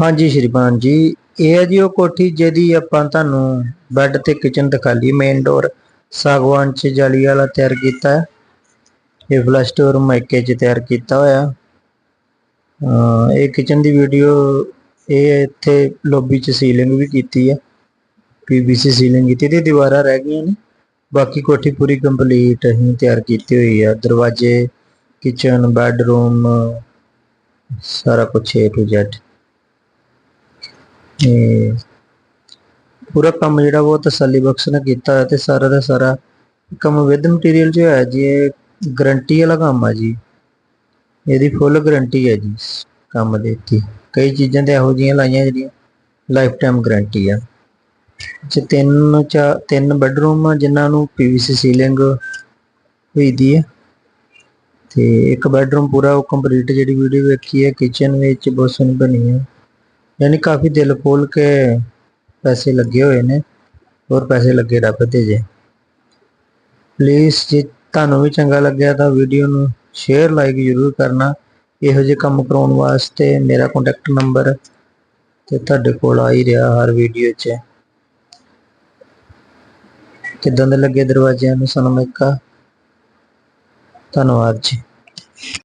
ਹਾਂਜੀ ਸ਼੍ਰੀਮਾਨ ਜੀ, ਇਹ ਹੈ ਜੀ ਉਹ ਕੋਠੀ ਜਿਹਦੀ ਆਪਾਂ ਤੁਹਾਨੂੰ ਬੈੱਡ ਤੇ ਕਿਚਨ ਦਿਖਾ ਲਈ ਮੇਨ ਡੋਰ ਸਾਗਵਾਨ ਚ ਜਾਲੀ ਵਾਲਾ ਤਿਆਰ ਕੀਤਾ ਹੈ। ਇਹ ਫਲਸ਼ ਡੋਰ ਮਾਈਕੇ ਚ ਤਿਆਰ ਕੀਤਾ ਹੋਇਆ। ਇਹ ਕਿਚਨ ਦੀ ਵੀਡੀਓ ਇਹ ਇੱਥੇ ਲੌਬੀ ਚ ਸੀਲਿੰਗ ਵੀ ਕੀਤੀ ਹੈ। ਪੀਵੀਸੀ ਸੀਲਿੰਗ ਕੀਤੀ ਤੇ ਦੀਵਾਰਾਂ ਰਹਿ ਗਈਆਂ ਨੇ। ਬਾਕੀ ਕੋਠੀ ਪੂਰੀ ਕੰਪਲੀਟ ਅਸੀਂ ਤਿਆਰ ਕੀਤੀ ਹੋਈ ਆ। ਦਰਵਾਜ਼ੇ ਕਿਚਨ ਬੈੱਡਰੂਮ ਸਾਰਾ ਕੁਝ A to Z ਇਹ ਪੂਰਾ ਕੰਮ ਜਿਹੜਾ ਉਹ ਤਸੱਲੀ ਬਖਸ਼ ਨੇ ਕੀਤਾ ਹੈ ਤੇ ਸਾਰਾ ਦਾ ਸਾਰਾ ਕੰਮ ਵਿਦ ਮਟੀਰੀਅਲ ਜੋ ਹੈ ਜੀ, ਇਹ ਗਰੰਟੀ ਵਾਲਾ ਕੰਮ ਆ ਜੀ। ਇਹਦੀ ਫੁੱਲ ਗਰੰਟੀ ਹੈ ਜੀ, ਕੰਮ ਦੇ ਉੱਤੇ ਕਈ ਚੀਜ਼ਾਂ ਤੇ ਇਹੋ ਜਿਹੀਆਂ ਲਾਈਆਂ ਜਿਹੜੀਆਂ ਲਾਈਫ ਟਾਈਮ ਗਰੰਟੀ ਆ। ਚ ਤਿੰਨ ਚਾ, ਤਿੰਨ ਬੈਡਰੂਮ ਆ ਜਿਨ੍ਹਾਂ ਨੂੰ ਪੀਵੀਸੀ ਸੀਲਿੰਗ ਹੋਈ ਦੀ ਹੈ ਤੇ ਇੱਕ ਬੈਡਰੂਮ ਪੂਰਾ ਉਹ ਕੰਪਲੀਟ ਜਿਹੜੀ ਵੀਡੀਓ ਵੇਖੀ ਹੈ ਕਿਚਨ ਵਿੱਚ ਬਹੁਤ ਸੋਹਣੀ ਬਣੀ ਹੈ ਯਾਨੀ ਕਾਫੀ ਦਿਲ ਖੋਲ ਕੇ ਪੈਸੇ ਲੱਗੇ ਹੋਏ ਨੇ, ਹੋਰ ਪੈਸੇ ਲੱਗੇ ਰੱਬ ਦੇ ਜੇ। ਪਲੀਜ਼ ਜੇ ਤੁਹਾਨੂੰ ਵੀ ਚੰਗਾ ਲੱਗਿਆ ਤਾਂ ਵੀਡੀਓ ਨੂੰ ਸ਼ੇਅਰ ਲਾਈਕ ਜ਼ਰੂਰ ਕਰਨਾ। ਇਹੋ ਜਿਹੇ ਕੰਮ ਕਰਾਉਣ ਵਾਸਤੇ ਮੇਰਾ ਕੰਟੈਕਟ ਨੰਬਰ ਤੇ ਤੁਹਾਡੇ ਕੋਲ ਆ ਹੀ ਰਿਹਾ ਹਰ ਵੀਡੀਓ 'ਚ। ਕਿੱਦਾਂ ਦੇ ਲੱਗੇ ਦਰਵਾਜ਼ਿਆਂ ਨੂੰ ਸਨਮਾਇਕਾ ਧੰਨਵਾਦ ਜੀ।